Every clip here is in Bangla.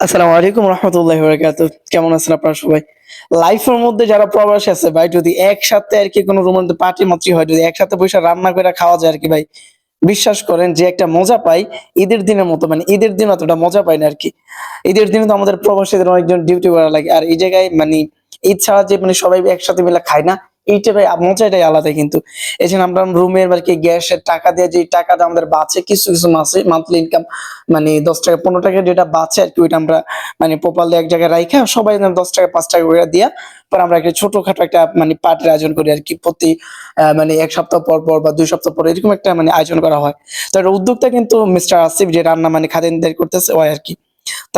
আসসালামু আলাইকুম রহমতুল্লাহ বরকাত। কেমন আছেন আপনারা সবাই? লাইফের মধ্যে যারা প্রবাসী আছে ভাই, যদি একসাথে আর কি কোনো রুমের পার্টি মাত্রই হয়, যদি একসাথে বসে রান্না করে খাওয়া যায় আর কি ভাই, বিশ্বাস করেন যে একটা মজা পাই ঈদের দিনের মতো মানে ঈদের দিন অতটা মজা পাই না আর কি। ঈদের দিনে তো আমাদের প্রবাসীদের অনেকজন ডিউটি করা লাগে। আর এই জায়গায় মানে ঈদ ছাড়া যে মানে সবাই একসাথে মিলে খায় না এইটা ভাই মজাটাই আলাদা কিন্তু। জন্য আমরা রুমের আর কি গ্যাসের টাকা দিয়ে যে টাকাটা আমাদের বাঁচে, কিছু কিছু মাসে মান্থলি ইনকাম মানে দশ টাকা, পনেরো টাকা যেটা বাঁচে আর কি, ওইটা আমরা মানে প্রপারলি এক জায়গায় রাইখা, সবাই দশ টাকা, পাঁচ টাকা করে দিয়া পর আমরা একটা ছোটখাটো একটা মানে পার্টির আয়োজন করি আর কি। প্রতি মানে এক সপ্তাহ পর পর বা দুই সপ্তাহ পর এরকম একটা মানে আয়োজন করা হয়। তো উদ্যোগটা কিন্তু মিস্টার আসিফ, যে রান্না মানে খাদিনদারি করতেছে, ওই আর কি।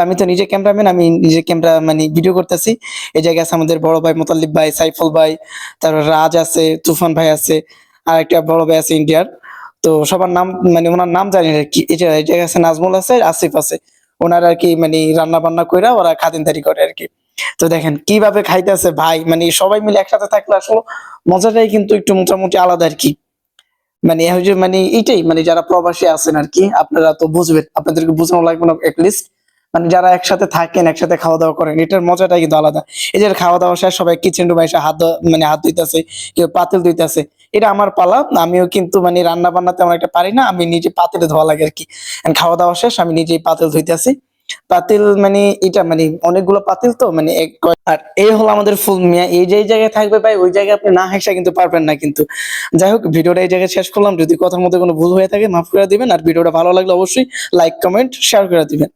আমি তো নিজে ক্যামেরাম্যান আমি নিজে ক্যামেরা মানে ভিডিও করতেছি। এই জায়গায় আছে আমাদের বড় ভাই মোতাল্লিব ভাই, সাইফুল ভাই তারপর রাজ আছে, তুফান ভাই আছে, আর একটা বড় ভাই আছে ইন্ডিয়ার। তো সবার নাম মানে ওনার নাম জানি না, কি এই এই জায়গায় আছে নাজমুল আছে, আসিফ আছে। ওনারা আর কি মানে রান্না বান্না কইরা ওরা খাদিনদারি করে আর কি। তো দেখেন, কীভাবে খাইতেছে ভাই মানে সবাই মিলে একসাথে থাকলে আসলে মজাটাই কিন্তু একটু মোটামুটি আলাদা আর কি। মানে মানে এইটাই মানে যারা প্রবাসী আছেন আর কি, আপনারা তো বুঝবেন, আপনাদেরকে বোঝানো লাগবে না লিস্ট মানে যারা একসাথে থাকেন, একসাথে খাওয়া দাওয়া করেন, এটার মজাটাই কিন্তু আলাদা। এই যে খাওয়া দাওয়া শেষ, সবাই কিচেন রুমে এসে হাত মানে হাত ধুইতেছে, কেউ পাতিল ধুইতেছে, এটা আমার পালা। আমিও কিন্তু মানে রান্না বান্না তেমন একটা পারি না, আমি নিজে পাতিলে ধোয়া লাগে আর কি খাওয়া দাওয়া শেষ, আমি নিজেই পাতিল ধুইতেছি। পাতিল মানে এটা মানে অনেকগুলো পাতিল তো মানে আর এই হলো আমাদের ফুল মিয়া। এই যে জায়গায় থাকবে ভাই, ওই জায়গায় আপনি না হেসা কিন্তু পারবেন না কিন্তু। যাই হোক, ভিডিওটা এই জায়গায় শেষ করলাম। যদি কথার মধ্যে কোনো ভুল হয়ে থাকে, মাফ করে দিবেন। আর ভিডিওটা ভালো লাগলে অবশ্যই লাইক কমেন্ট শেয়ার করে দিবেন।